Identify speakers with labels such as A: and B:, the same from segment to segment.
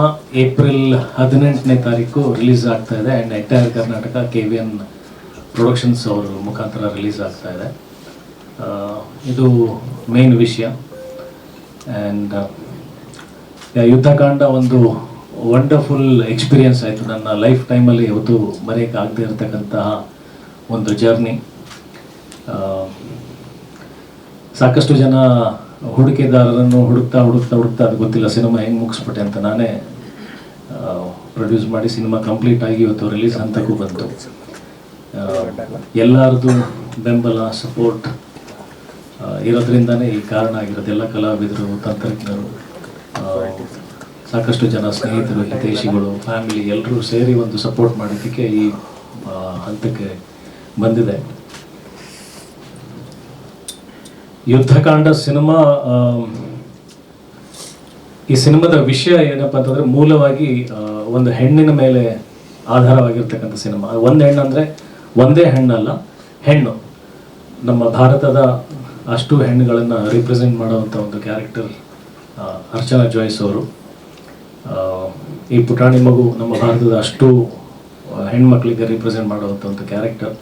A: April ಹದಿನೆಂಟನೇ ತಾರೀಕು release ಆಗ್ತಾ ಇದೆ and entire Karnataka K V N productions ಅವರ ಮುಖಾಂತರ ರಿಲೀಸ್ ಆಗ್ತಾ ಇದೆ. ಇದು ಮೇನ್ ವಿಷಯ. ಆ್ಯಂಡ್ ಯುದ್ಧಕಾಂಡ ಒಂದು ವಂಡರ್ಫುಲ್ ಎಕ್ಸ್ಪೀರಿಯನ್ಸ್ ಆಯಿತು. ನನ್ನ ಲೈಫ್ ಟೈಮಲ್ಲಿ ಯಾವತ್ತೂ ಮರೆಯೋಕ್ಕಾಗದೇ ಇರತಕ್ಕಂತಹ ಒಂದು ಜರ್ನಿ ಸಾಕಷ್ಟು ಜನ ಹೂಡಿಕೆದಾರರನ್ನು ಹುಡುಕ್ತಾ ಹುಡುಕ್ತಾ ಹುಡುಕ್ತಾ ಅದು ಗೊತ್ತಿಲ್ಲ, ಸಿನಿಮಾ ಹೆಂಗೆ ಮುಗಿಸ್ಬಿಟ್ಟೆ ಅಂತ ನಾನೇ ಪ್ರೊಡ್ಯೂಸ್ ಮಾಡಿ ಸಿನಿಮಾ ಕಂಪ್ಲೀಟ್ ಆಗಿ ಇವತ್ತು ರಿಲೀಸ್ ಹಂತಕ್ಕೂ ಬಂತು. ಎಲ್ಲರದ್ದು ಎಲ್ಲರದು ಬೆಂಬಲ ಸಪೋರ್ಟ್ ಇರೋದ್ರಿಂದನೇ ಈ ಕಾರಣ ಆಗಿರೋದು. ಎಲ್ಲ ಕಲಾವಿದರು, ತಂತ್ರಜ್ಞರು ಸಾಕಷ್ಟು ಜನ ಸ್ನೇಹಿತರು, ಹಿತೈಷಿಗಳು ಫ್ಯಾಮಿಲಿ ಎಲ್ಲರೂ ಸೇರಿ ಒಂದು ಸಪೋರ್ಟ್ ಮಾಡಿದ್ದಕ್ಕೆ ಈ ಹಂತಕ್ಕೆ ಬಂದಿದೆ. ಯುದ್ಧಕಾಂಡ ಸಿನಿಮಾ ಈ ಸಿನಿಮಾದ ವಿಷಯ ಏನಪ್ಪ ಅಂತಂದ್ರೆ ಮೂಲವಾಗಿ ಒಂದು ಹೆಣ್ಣಿನ ಮೇಲೆ ಆಧಾರವಾಗಿರ್ತಕ್ಕಂಥ ಸಿನಿಮಾ. ಒಂದು ಹೆಣ್ಣು ಅಂದ್ರೆ ಒಂದೇ ಹೆಣ್ಣಲ್ಲ, ಹೆಣ್ಣು. ನಮ್ಮ ಭಾರತದ ಅಷ್ಟು ಹೆಣ್ಣುಗಳನ್ನು ರಿಪ್ರೆಸೆಂಟ್ ಮಾಡುವಂಥ ಒಂದು ಕ್ಯಾರೆಕ್ಟರ್ ಅರ್ಚನಾ ಜಾಯ್ಸ್ ಅವರು. ಈ ಪುಟಾಣಿ ಮಗು ನಮ್ಮ ಭಾರತದ ಅಷ್ಟು ಹೆಣ್ಮಕ್ಳಿಗೆ ರಿಪ್ರೆಸೆಂಟ್ ಮಾಡುವಂಥ ಒಂದು ಕ್ಯಾರೆಕ್ಟರ್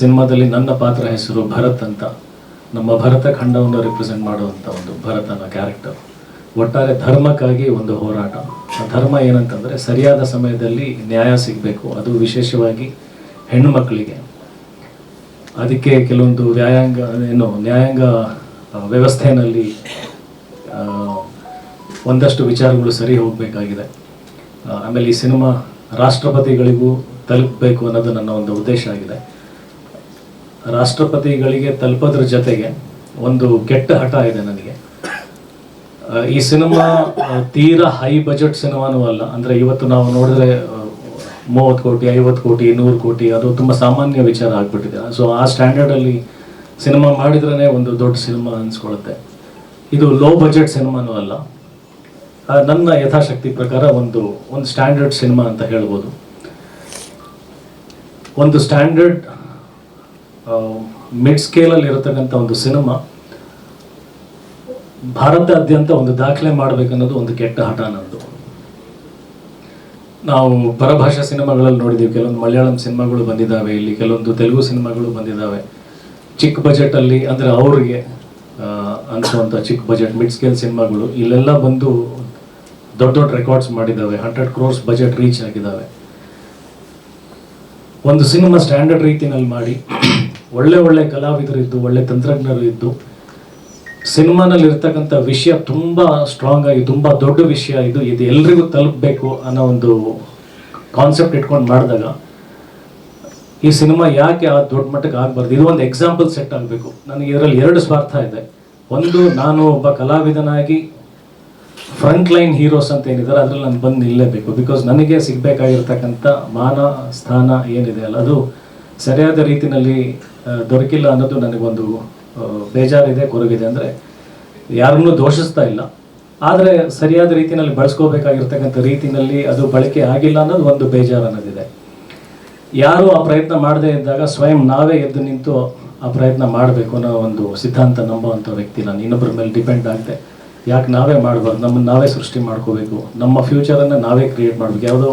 A: ಸಿನಿಮಾದಲ್ಲಿ ನನ್ನ ಪಾತ್ರ ಹೆಸರು ಭರತ್ ಅಂತ. ನಮ್ಮ ಭರತ ಖಂಡವನ್ನು ರಿಪ್ರೆಸೆಂಟ್ ಮಾಡುವಂಥ ಒಂದು ಭರತನ ಕ್ಯಾರೆಕ್ಟರ್ ಒಟ್ಟಾರೆ ಧರ್ಮಕ್ಕಾಗಿ ಒಂದು ಹೋರಾಟ. ಆ ಧರ್ಮ ಏನಂತಂದರೆ ಸರಿಯಾದ ಸಮಯದಲ್ಲಿ ನ್ಯಾಯ ಸಿಗಬೇಕು. ಅದು ವಿಶೇಷವಾಗಿ ಹೆಣ್ಣು ಮಕ್ಕಳಿಗೆ ಅದಕ್ಕೆ ಕೆಲವೊಂದು ವ್ಯಾಯಾಂಗ, ಏನು, ನ್ಯಾಯಾಂಗ ವ್ಯವಸ್ಥೆಯಲ್ಲಿ ಒಂದಷ್ಟು ವಿಚಾರಗಳು ಸರಿ ಹೋಗಬೇಕಾಗಿದೆ. ಆಮೇಲೆ ಈ ಸಿನಿಮಾ ರಾಷ್ಟ್ರಪತಿಗಳಿಗೂ ತಲುಪಬೇಕು ಅನ್ನೋದು ನನ್ನ ಒಂದು ಉದ್ದೇಶ ಆಗಿದೆ. ರಾಷ್ಟ್ರಪತಿಗಳಿಗೆ ತಲುಪೋದ್ರ ಜೊತೆಗೆ ಒಂದು ಕೆಟ್ಟ ಹಠ ಇದೆ ನನಗೆ. ಈ ಸಿನಿಮಾ ತೀರ ಹೈ ಬಜೆಟ್ ಸಿನಿಮಾನೂ ಅಲ್ಲ. ಅಂದರೆ ಇವತ್ತು ನಾವು ನೋಡಿದ್ರೆ ಮೂವತ್ತು ಕೋಟಿ, ಐವತ್ತು ಕೋಟಿ ನೂರು ಕೋಟಿ, ಅದು ತುಂಬ ಸಾಮಾನ್ಯ ವಿಚಾರ ಆಗಿಬಿಟ್ಟಿದೆ. ಸೊ ಆ ಸ್ಟ್ಯಾಂಡರ್ಡಲ್ಲಿ ಸಿನಿಮಾ ಮಾಡಿದ್ರೇ ಒಂದು ದೊಡ್ಡ ಸಿನಿಮಾ ಅನಿಸ್ಕೊಳ್ಳುತ್ತೆ ಇದು ಲೋ ಬಜೆಟ್ ಸಿನಿಮಾನೂ ಅಲ್ಲ. ನನ್ನ ಯಥಾಶಕ್ತಿ ಪ್ರಕಾರ ಒಂದು ಒಂದು ಸ್ಟ್ಯಾಂಡರ್ಡ್ ಸಿನಿಮಾ ಅಂತ ಹೇಳ್ಬೋದು. ಒಂದು ಸ್ಟ್ಯಾಂಡರ್ಡ್ ಮಿಡ್ ಸ್ಕೇಲಲ್ಲಿ ಇರತಕ್ಕಂಥ ಒಂದು ಸಿನಿಮಾ ಭಾರತಾದ್ಯಂತ ಒಂದು ದಾಖಲೆ ಮಾಡಬೇಕನ್ನೋದು ಒಂದು ಕೆಟ್ಟ ಹಠ ನಂದು ನಾವು ಪರಭಾಷಾ ಸಿನಿಮಾಗಳಲ್ಲಿ ನೋಡಿದ್ದೀವಿ ಕೆಲವೊಂದು ಮಲಯಾಳಂ ಸಿನಿಮಾಗಳು ಬಂದಿದ್ದಾವೆ ಇಲ್ಲಿ ಕೆಲವೊಂದು ತೆಲುಗು ಸಿನಿಮಾಗಳು ಬಂದಿದ್ದಾವೆ ಚಿಕ್ಕ ಬಜೆಟಲ್ಲಿ ಅಂದರೆ ಅವ್ರಿಗೆ ಅನಿಸುವಂಥ ಚಿಕ್ಕ ಬಜೆಟ್ ಮಿಡ್ ಸ್ಕೇಲ್ ಸಿನಿಮಾಗಳು ಇಲ್ಲೆಲ್ಲ ಬಂದು ದೊಡ್ಡ ದೊಡ್ಡ ರೆಕಾರ್ಡ್ಸ್ ಮಾಡಿದ್ದಾವೆ ಹಂಡ್ರೆಡ್ ಕ್ರೋರ್ಸ್ ಬಜೆಟ್ ರೀಚ್ ಆಗಿದ್ದಾವೆ ಒಂದು ಸಿನಿಮಾ ಸ್ಟ್ಯಾಂಡರ್ಡ್ ರೀತಿನಲ್ಲಿ ಮಾಡಿ ಒಳ್ಳೆ ಒಳ್ಳೆ ಕಲಾವಿದರು ಇದ್ದು ಒಳ್ಳೆ ತಂತ್ರಜ್ಞರು ಇದ್ದು ಸಿನಿಮಾನಲ್ಲಿ ಇರ್ತಕ್ಕಂಥ ವಿಷಯ ತುಂಬ ಸ್ಟ್ರಾಂಗ್ ಆಗಿ ತುಂಬ ದೊಡ್ಡ ವಿಷಯ ಇದು. ಇದು ಎಲ್ರಿಗೂ ತಲುಪಬೇಕು ಅನ್ನೋ ಒಂದು ಕಾನ್ಸೆಪ್ಟ್ ಇಟ್ಕೊಂಡು ಮಾಡಿದಾಗ ಈ ಸಿನಿಮಾ ಯಾಕೆ ಆ ದೊಡ್ಡ ಮಟ್ಟಕ್ಕೆ ಆಗಬಾರ್ದು? ಇದು ಒಂದು ಎಕ್ಸಾಂಪಲ್ ಸೆಟ್ ಆಗಬೇಕು. ನನಗೆ ಇದರಲ್ಲಿ ಎರಡು ಸ್ವಾರ್ಥ ಇದೆ. ಒಂದು ನಾನು ಒಬ್ಬ ಕಲಾವಿದನಾಗಿ ಫ್ರಂಟ್ ಲೈನ್ ಹೀರೋಸ್ ಅಂತ ಏನಿದ್ದಾರೆ ಅದರಲ್ಲಿ ನಾನು ಬಂದು ನಿಲ್ಲಬೇಕು. ಬಿಕಾಸ್ ನನಗೆ ಸಿಗಬೇಕಾಗಿರ್ತಕ್ಕಂಥ ಮಾನ ಸ್ಥಾನ ಏನಿದೆ ಅಲ್ಲ ಅದು ಸರಿಯಾದ ರೀತಿನಲ್ಲಿ ಆ, ದೊರಕಿಲ್ಲ ಅನ್ನೋದು ನನಗೊಂದು ಬೇಜಾರಿದೆ, ಕೊರಗಿದೆ. ಅಂದರೆ ಯಾರನ್ನೂ ದೋಷಿಸ್ತಾ ಇಲ್ಲ. ಆದರೆ ಸರಿಯಾದ ರೀತಿಯಲ್ಲಿ ಬಳಸ್ಕೋಬೇಕಾಗಿರ್ತಕ್ಕಂಥ ರೀತಿಯಲ್ಲಿ ಅದು ಬಳಕೆ ಆಗಿಲ್ಲ ಅನ್ನೋದು ಒಂದು ಬೇಜಾರು ಅನ್ನೋದಿದೆ. ಯಾರು ಆ ಪ್ರಯತ್ನ ಮಾಡದೇ ಇದ್ದಾಗ ಸ್ವಯಂ ನಾವೇ ಎದ್ದು ನಿಂತು ಆ ಪ್ರಯತ್ನ ಮಾಡಬೇಕು ಅನ್ನೋ ಒಂದು ಸಿದ್ಧಾಂತ ನಂಬುವಂಥ ವ್ಯಕ್ತಿ ನಾನು. ಇನ್ನೊಬ್ಬರ ಮೇಲೆ ಡಿಪೆಂಡ್ ಆಗದೆ ಯಾಕೆ ನಾವೇ ಮಾಡಬಾರ್ದು? ನಮ್ಮನ್ನು ನಾವೇ ಸೃಷ್ಟಿ ಮಾಡ್ಕೋಬೇಕು. ನಮ್ಮ ಫ್ಯೂಚರನ್ನು ನಾವೇ ಕ್ರಿಯೇಟ್ ಮಾಡಬೇಕು. ಯಾವುದೋ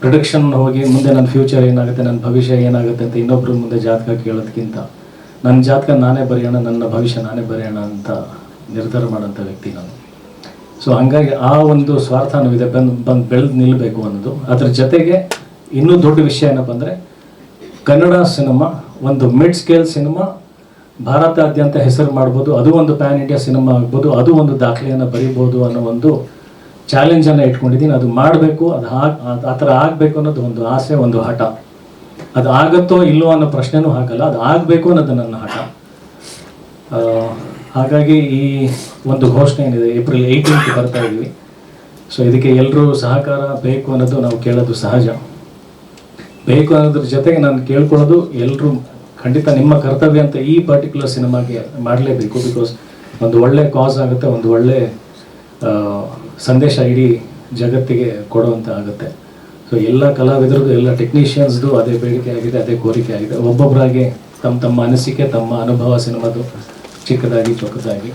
A: ಪ್ರೊಡಕ್ಷನ್ ಹೋಗಿ ಮುಂದೆ ನನ್ನ ಫ್ಯೂಚರ್ ಏನಾಗುತ್ತೆ, ನನ್ನ ಭವಿಷ್ಯ ಏನಾಗುತ್ತೆ ಅಂತ ಇನ್ನೊಬ್ಬರ ಮುಂದೆ ಜಾತಕ ಕೇಳೋದಕ್ಕಿಂತ ನನ್ನ ಜಾತಕ ನಾನೇ ಬರೆಯೋಣ, ನನ್ನ ಭವಿಷ್ಯ ನಾನೇ ಬರೆಯೋಣ ಅಂತ ನಿರ್ಧಾರ ಮಾಡೋಂಥ ವ್ಯಕ್ತಿ ನಾನು. ಸೊ ಹಂಗಾಗಿ ಆ ಒಂದು ಸ್ವಾರ್ಥನೂ ಇದೆ ಬಂದು ಬಂದು ಬೆಳೆದು ನಿಲ್ಲಬೇಕು ಅನ್ನೋದು. ಅದ್ರ ಜೊತೆಗೆ ಇನ್ನೂ ದೊಡ್ಡ ವಿಷಯ ಏನಪ್ಪ ಅಂದರೆ ಕನ್ನಡ ಸಿನಿಮಾ, ಒಂದು ಮಿಡ್ ಸ್ಕೇಲ್ ಸಿನಿಮಾ, ಭಾರತಾದ್ಯಂತ ಹೆಸರು ಮಾಡ್ಬೋದು, ಅದು ಒಂದು ಪ್ಯಾನ್ ಇಂಡಿಯಾ ಸಿನಿಮಾ ಆಗ್ಬೋದು, ಅದು ಒಂದು ದಾಖಲೆಯನ್ನು ಬರೀಬೋದು ಅನ್ನೋ ಒಂದು ಚಾಲೆಂಜನ್ನು ಇಟ್ಕೊಂಡಿದ್ದೀನಿ, ಅದು ಮಾಡಬೇಕು, ಅದು ಆ ಥರ ಆಗಬೇಕು ಅನ್ನೋದು ಒಂದು ಆಸೆ, ಒಂದು ಹಠ. ಅದು ಆಗುತ್ತೋ ಇಲ್ಲೋ ಅನ್ನೋ ಪ್ರಶ್ನೆನೂ ಹಾಕಲ್ಲ ಅದು ಆಗಬೇಕು ಅನ್ನೋದು ನನ್ನ ಹಠ. ಹಾಗಾಗಿ ಈ ಒಂದು ಘೋಷಣೆ ಏನಿದೆ, ಏಪ್ರಿಲ್ ಏಯ್ಟೀನ್ತ್ ಬರ್ತಾ ಇದ್ವಿ. ಸೊ ಇದಕ್ಕೆ ಎಲ್ಲರೂ ಸಹಕಾರ ಬೇಕು ಅನ್ನೋದು ನಾವು ಕೇಳೋದು ಸಹಜ. ಬೇಕು ಅನ್ನೋದ್ರ ಜೊತೆಗೆ ನಾನು ಕೇಳ್ಕೊಳ್ಳೋದು ಎಲ್ಲರೂ ಖಂಡಿತ ನಿಮ್ಮ ಕರ್ತವ್ಯ ಅಂತ ಈ ಪರ್ಟಿಕ್ಯುಲರ್ ಸಿನಿಮಾಗೆ ಮಾಡಲೇಬೇಕು ಬಿಕಾಸ್ ಒಂದು ಒಳ್ಳೆ ಕಾಸ್ ಆಗುತ್ತೆ, ಒಂದು ಒಳ್ಳೆ ಸಂದೇಶ ಇಡೀ ಜಗತ್ತಿಗೆ ಕೊಡುವಂತ ಆಗುತ್ತೆ. ಸೊ ಎಲ್ಲ ಕಲಾವಿದರಿಗೂ, ಎಲ್ಲ ಟೆಕ್ನಿಷಿಯನ್ಸ್ದು ಅದೇ ಬೇಡಿಕೆ ಆಗಿದೆ, ಅದೇ ಕೋರಿಕೆ ಆಗಿದೆ. ಒಬ್ಬೊಬ್ಬರಾಗಿ ತಮ್ಮ ತಮ್ಮ ಅನಿಸಿಕೆ, ತಮ್ಮ ಅನುಭವ ಸಿನಿಮಾದು ಚಿಕ್ಕದಾಗಿ, ಚೊಕ್ಕದಾಗಿ.